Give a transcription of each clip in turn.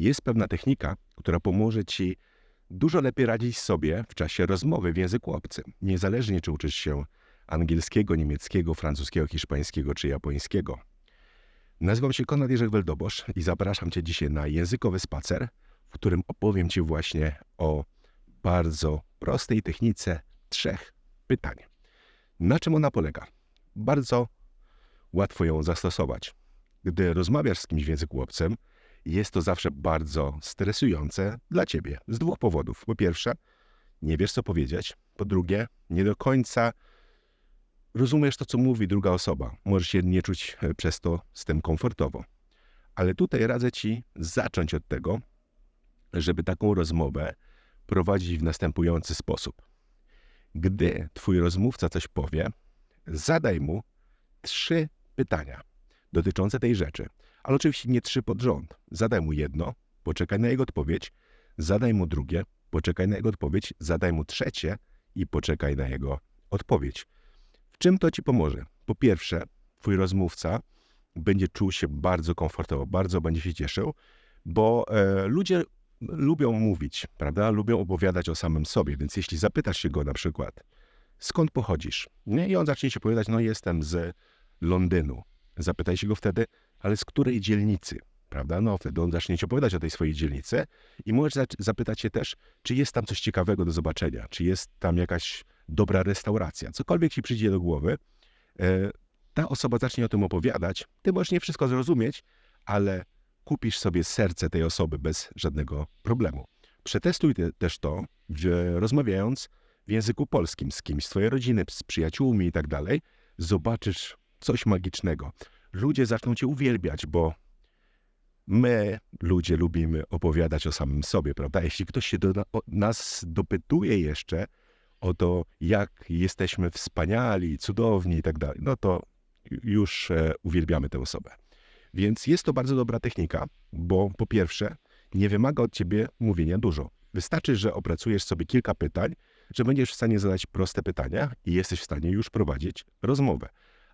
jest pewna technika, która pomoże ci dużo lepiej radzić sobie w czasie rozmowy w języku obcym. Niezależnie czy uczysz się angielskiego, niemieckiego, francuskiego, hiszpańskiego czy japońskiego. Nazywam się Konrad Jerzek Weldobosz i zapraszam Cię dzisiaj na językowy spacer, w którym opowiem Ci właśnie o bardzo prostej technice trzech pytań. Na czym ona polega? Bardzo łatwo ją zastosować. Gdy rozmawiasz z kimś w języku obcym, jest to zawsze bardzo stresujące dla ciebie z dwóch powodów. Po pierwsze, nie wiesz co powiedzieć. Po drugie, nie do końca rozumiesz to, co mówi druga osoba. Możesz się nie czuć e, przez to z tym komfortowo. Ale tutaj radzę ci zacząć od tego, żeby taką rozmowę prowadzić w następujący sposób. Gdy twój rozmówca coś powie, zadaj mu trzy pytania dotyczące tej rzeczy. Ale oczywiście nie trzy pod rząd. Zadaj mu jedno, poczekaj na jego odpowiedź, zadaj mu drugie, poczekaj na jego odpowiedź, zadaj mu trzecie i poczekaj na jego odpowiedź. W czym to ci pomoże? Po pierwsze, twój rozmówca będzie czuł się bardzo komfortowo, bardzo będzie się cieszył, bo e, ludzie lubią mówić, prawda? Lubią opowiadać o samym sobie, więc jeśli zapytasz się go na przykład, skąd pochodzisz? Nie? I on zacznie się powiedzieć, no jestem z Londynu. Zapytaj się go wtedy, ale z której dzielnicy? Prawda? No wtedy on zacznie ci opowiadać o tej swojej dzielnicy i możesz zapytać się też, czy jest tam coś ciekawego do zobaczenia, czy jest tam jakaś dobra restauracja, cokolwiek ci przyjdzie do głowy, e, ta osoba zacznie o tym opowiadać, ty możesz nie wszystko zrozumieć, ale kupisz sobie serce tej osoby bez żadnego problemu. Przetestuj też to, rozmawiając w języku polskim z kimś z twojej rodziny, z przyjaciółmi i tak dalej, zobaczysz coś magicznego. Ludzie zaczną cię uwielbiać, bo my, ludzie, lubimy opowiadać o samym sobie, prawda? Jeśli ktoś się do nas dopytuje jeszcze o to, jak jesteśmy wspaniali, cudowni i tak dalej, no to już e, uwielbiamy tę osobę. Więc jest to bardzo dobra technika, bo po pierwsze, nie wymaga od ciebie mówienia dużo. Wystarczy, że opracujesz sobie kilka pytań, że będziesz w stanie zadać proste pytania i jesteś w stanie już prowadzić rozmowę.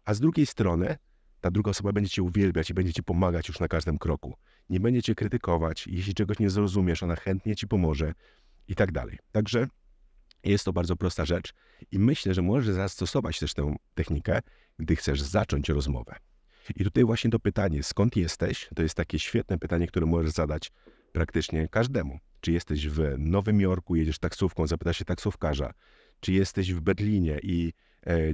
A z drugiej strony, ta druga osoba będzie cię uwielbiać i będzie ci pomagać już na każdym kroku. Nie będzie cię krytykować, jeśli czegoś nie zrozumiesz, ona chętnie ci pomoże i tak dalej. Także jest to bardzo prosta rzecz i myślę, że możesz zastosować też tę technikę, gdy chcesz zacząć rozmowę. I tutaj właśnie to pytanie, skąd jesteś, to jest takie świetne pytanie, które możesz zadać praktycznie każdemu. Czy jesteś w Nowym Jorku, jedziesz taksówką, zapytasz się taksówkarza, czy jesteś w Berlinie i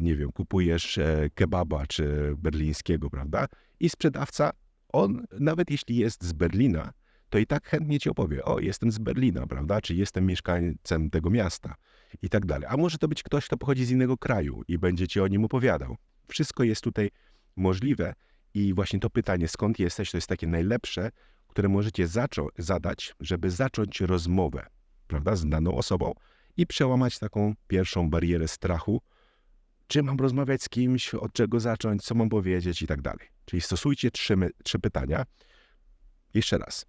nie wiem, kupujesz e, kebaba czy berlińskiego, prawda? I sprzedawca, on nawet jeśli jest z Berlina, to i tak chętnie ci opowie, o, jestem z Berlina, prawda? Czy jestem mieszkańcem tego miasta i tak dalej. A może to być ktoś, kto pochodzi z innego kraju i będzie ci o nim opowiadał. Wszystko jest tutaj możliwe i właśnie to pytanie, skąd jesteś, to jest takie najlepsze, które możecie zadać, żeby zacząć rozmowę, prawda, z daną osobą i przełamać taką pierwszą barierę strachu, czy mam rozmawiać z kimś, od czego zacząć, co mam powiedzieć i tak dalej. Czyli stosujcie trzy, trzy pytania. Jeszcze raz,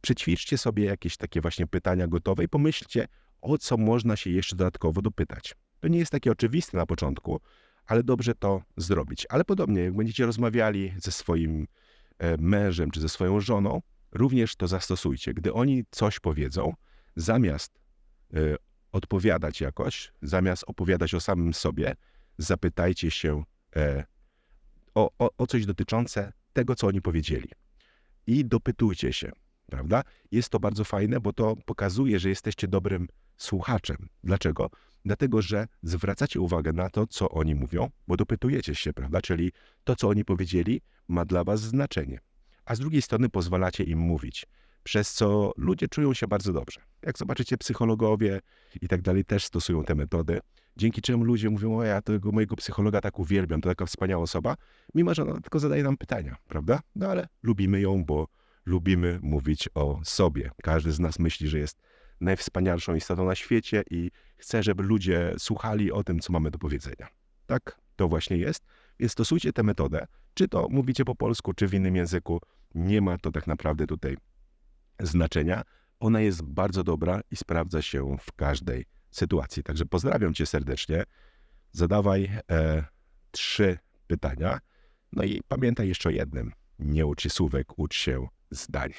przećwiczcie sobie jakieś takie właśnie pytania gotowe i pomyślcie, o co można się jeszcze dodatkowo dopytać. To nie jest takie oczywiste na początku, ale dobrze to zrobić. Ale podobnie, jak będziecie rozmawiali ze swoim e, mężem czy ze swoją żoną, również to zastosujcie. Gdy oni coś powiedzą, zamiast e, odpowiadać jakoś, zamiast opowiadać o samym sobie, zapytajcie się e, o, o, o coś dotyczące tego, co oni powiedzieli. I dopytujcie się, prawda? Jest to bardzo fajne, bo to pokazuje, że jesteście dobrym słuchaczem. Dlaczego? Dlatego, że zwracacie uwagę na to, co oni mówią, bo dopytujecie się, prawda? Czyli to, co oni powiedzieli, ma dla was znaczenie. A z drugiej strony pozwalacie im mówić, przez co ludzie czują się bardzo dobrze. Jak zobaczycie, psychologowie i tak dalej też stosują te metody, dzięki czemu ludzie mówią, o ja tego mojego psychologa tak uwielbiam, to taka wspaniała osoba, mimo że ona tylko zadaje nam pytania, prawda? No ale lubimy ją, bo lubimy mówić o sobie. Każdy z nas myśli, że jest najwspanialszą istotą na świecie i chce, żeby ludzie słuchali o tym, co mamy do powiedzenia. Tak to właśnie jest. Więc stosujcie tę metodę. Czy to mówicie po polsku, czy w innym języku, nie ma to tak naprawdę tutaj znaczenia. Ona jest bardzo dobra i sprawdza się w każdej sytuacji. Także pozdrawiam Cię serdecznie. Zadawaj e, trzy pytania. No i pamiętaj jeszcze o jednym. Nie ucz się słówek, ucz się zdań.